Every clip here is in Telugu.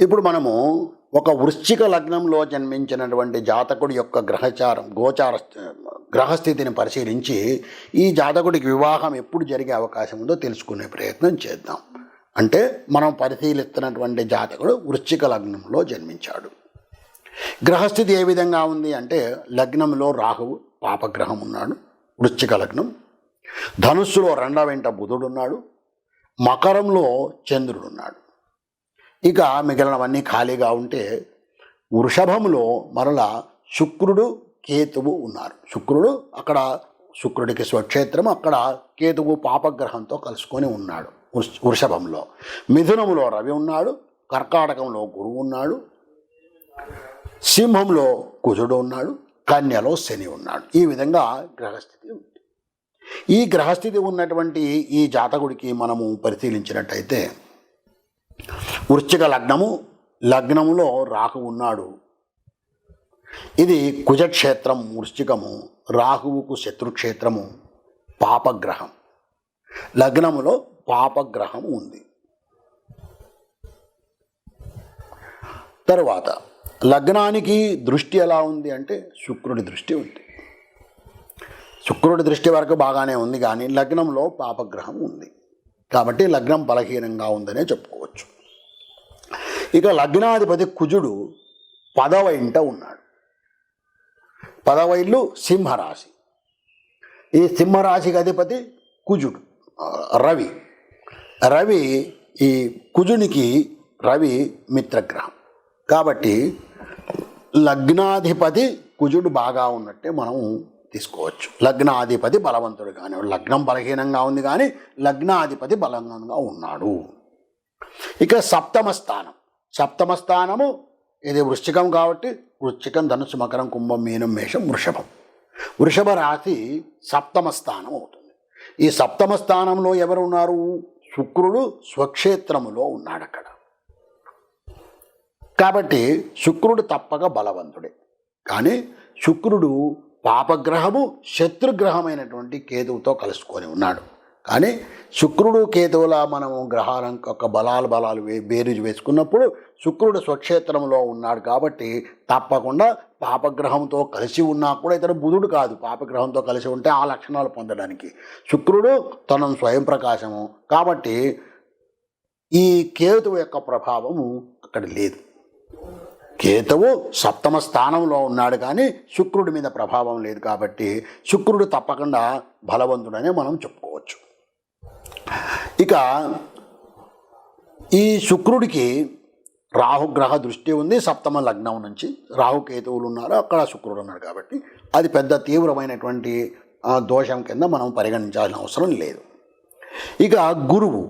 ఇప్పుడు మనము ఒక వృశ్చిక లగ్నంలో జన్మించినటువంటి జాతకుడి యొక్క గ్రహచారం గోచార గ్రహస్థితిని పరిశీలించి ఈ జాతకుడికి వివాహం ఎప్పుడు జరిగే అవకాశం ఉందో తెలుసుకునే ప్రయత్నం చేద్దాం. అంటే మనం పరిశీలిస్తున్నటువంటి జాతకుడు వృశ్చిక లగ్నంలో జన్మించాడు. గ్రహస్థితి ఏ విధంగా ఉంది అంటే లగ్నంలో రాహువు పాపగ్రహం ఉన్నాడు వృశ్చిక లగ్నం. ధనుస్సులో రెండవ వెంట బుధుడున్నాడు మకరంలో చంద్రుడు ఉన్నాడు. ఇక మిగిలినవన్నీ ఖాళీగా ఉంటే వృషభంలో మరల శుక్రుడు కేతువు ఉన్నారు. శుక్రుడు అక్కడ శుక్రుడికి స్వక్షేత్రం అక్కడ కేతువు పాపగ్రహంతో కలుసుకొని ఉన్నాడు వృష్- వృషభంలో. మిథునంలో రవి ఉన్నాడు కర్కాటకంలో గురువు ఉన్నాడు సింహంలో కుజుడు ఉన్నాడు కన్యలో శని ఉన్నాడు. ఈ విధంగా గ్రహస్థితి ఉంది. ఈ గ్రహస్థితి ఉన్నటువంటి ఈ జాతకుడికి మనము పరిశీలించినట్టయితే వృశ్చిక లగ్నము లగ్నములో రాహు ఉన్నాడు. ఇది కుజక్షేత్రం వృశ్చికము రాహువుకు శత్రుక్షేత్రము పాపగ్రహం. లగ్నములో పాపగ్రహం ఉంది. తరువాత లగ్నానికి దృష్టి ఎలా ఉంది అంటే శుక్రుడి దృష్టి ఉంది. శుక్రుడి దృష్టి వరకు బాగానే ఉంది కానీ లగ్నంలో పాపగ్రహం ఉంది. కాబట్టి లగ్నం బలహీనంగా ఉందనే చెప్పుకోవచ్చు. ఇక లగ్నాధిపతి కుజుడు పదవ ఇంట ఉన్నాడు. పదవ ఇల్లు సింహరాశి. ఈ సింహరాశికి అధిపతి కుజుడు రవి. రవి ఈ కుజునికి రవి మిత్రగ్రహం. కాబట్టి లగ్నాధిపతి కుజుడు బాగా ఉన్నట్టే మనం తీసుకోవచ్చు. లగ్నాధిపతి బలవంతుడు కానీ లగ్నం బలహీనంగా ఉంది కానీ లగ్నాధిపతి బలంగా ఉన్నాడు. ఇక సప్తమ స్థానం. సప్తమ స్థానము ఇది వృశ్చికం కాబట్టి వృశ్చికం ధనుసు మకరం కుంభం మీనం మేషం వృషభం. వృషభ రాశి సప్తమ స్థానం అవుతుంది. ఈ సప్తమ స్థానంలో ఎవరు ఉన్నారు శుక్రుడు స్వక్షేత్రములో ఉన్నాడు అక్కడ కాబట్టి శుక్రుడు తప్పక బలవంతుడే. కానీ శుక్రుడు పాపగ్రహము శత్రుగ్రహమైనటువంటి కేతువుతో కలుసుకొని ఉన్నాడు. కానీ శుక్రుడు కేతువుల మనము గ్రహాల యొక్క బలాలు బలాలు వే బేరీజు వేసుకున్నప్పుడు శుక్రుడు స్వక్షేత్రంలో ఉన్నాడు కాబట్టి తప్పకుండా పాపగ్రహంతో కలిసి ఉన్నా కూడా ఇతడు బుధుడు కాదు. పాపగ్రహంతో కలిసి ఉంటే ఆ లక్షణాలు పొందడానికి. శుక్రుడు తన స్వయం ప్రకాశము. కాబట్టి ఈ కేతువు యొక్క ప్రభావము అక్కడ లేదు. కేతువు సప్తమ స్థానంలో ఉన్నాడు కానీ శుక్రుడి మీద ప్రభావం లేదు కాబట్టి శుక్రుడు తప్పకుండా బలవంతుడనే మనం చెప్పుకోవచ్చు. ఇక ఈ శుక్రుడికి రాహుగ్రహ దృష్టి ఉంది సప్తమ లగ్నం నుంచి. రాహుకేతువులు ఉన్నారు అక్కడ శుక్రుడు ఉన్నాడు కాబట్టి అది పెద్ద తీవ్రమైనటువంటి దోషం కింద మనం పరిగణించాల్సిన అవసరం లేదు. ఇక గురువు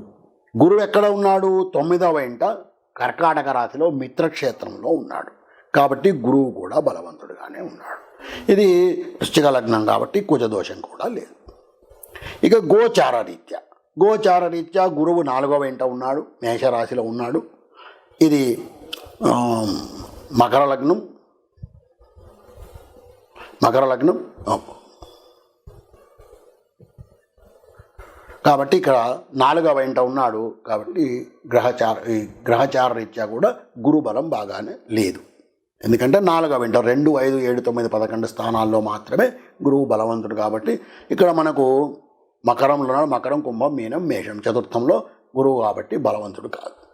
గురువు ఎక్కడ ఉన్నాడు? తొమ్మిదవ ఇంట కర్కాటక రాశిలో మిత్రక్షేత్రంలో ఉన్నాడు. కాబట్టి గురువు కూడా బలవంతుడుగానే ఉన్నాడు. ఇది వృశ్చిక లగ్నం కాబట్టి కుజదోషం కూడా లేదు. ఇక గోచార రీత్యా. గోచార రీత్యా గురువు నాలుగవ ఇంట ఉన్నాడు మేషరాశిలో ఉన్నాడు. ఇది మకర లగ్నం. మకర లగ్నం కాబట్టి ఇక్కడ నాలుగవ ఇంట ఉన్నాడు కాబట్టి గ్రహచార ఈ గ్రహచార రీత్యా కూడా గురు బలం బాగానే లేదు. ఎందుకంటే నాలుగవ ఇంట రెండు ఐదు ఏడు తొమ్మిది పదకొండు స్థానాల్లో మాత్రమే గురువు బలవంతుడు కాబట్టి ఇక్కడ మనకు మకరంలో ఉన్నాడు మకరం కుంభం మీనం మేషం చతుర్థంలో గురువు కాబట్టి బలవంతుడు కాదు.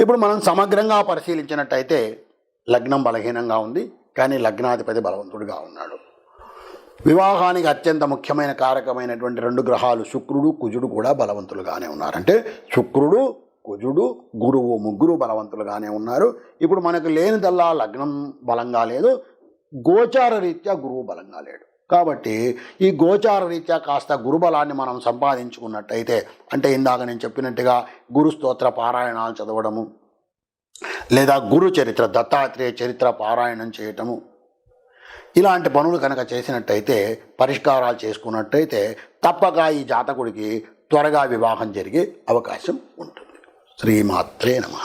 ఇప్పుడు మనం సమగ్రంగా పరిశీలించినట్టయితే లగ్నం బలహీనంగా ఉంది కానీ లగ్నాధిపతి బలవంతుడుగా ఉన్నాడు. వివాహానికి అత్యంత ముఖ్యమైన కారకమైనటువంటి రెండు గ్రహాలు శుక్రుడు కుజుడు కూడా బలవంతులుగానే ఉన్నారు. అంటే శుక్రుడు కుజుడు గురువు ముగ్గురు బలవంతులుగానే ఉన్నారు. ఇప్పుడు మనకు లేనిదల్లా లగ్నం బలంగా లేదు గోచార రీత్యా గురువు బలంగా లేడు. కాబట్టి ఈ గోచార రీత్యా కాస్త గురుబలాన్ని మనం సంపాదించుకున్నట్టయితే అంటే ఇందాక నేను చెప్పినట్టుగా గురు స్తోత్ర పారాయణాలు చదవడము లేదా గురు చరిత్ర దత్తాత్రేయ చరిత్ర పారాయణం చేయటము ఇలాంటి పనులు కనుక చేసినట్టయితే పరిష్కారాలు చేసుకున్నట్టయితే తప్పక ఈ జాతకుడికి త్వరగా వివాహం జరిగే అవకాశం ఉంటుంది. శ్రీమాత్రే నమ.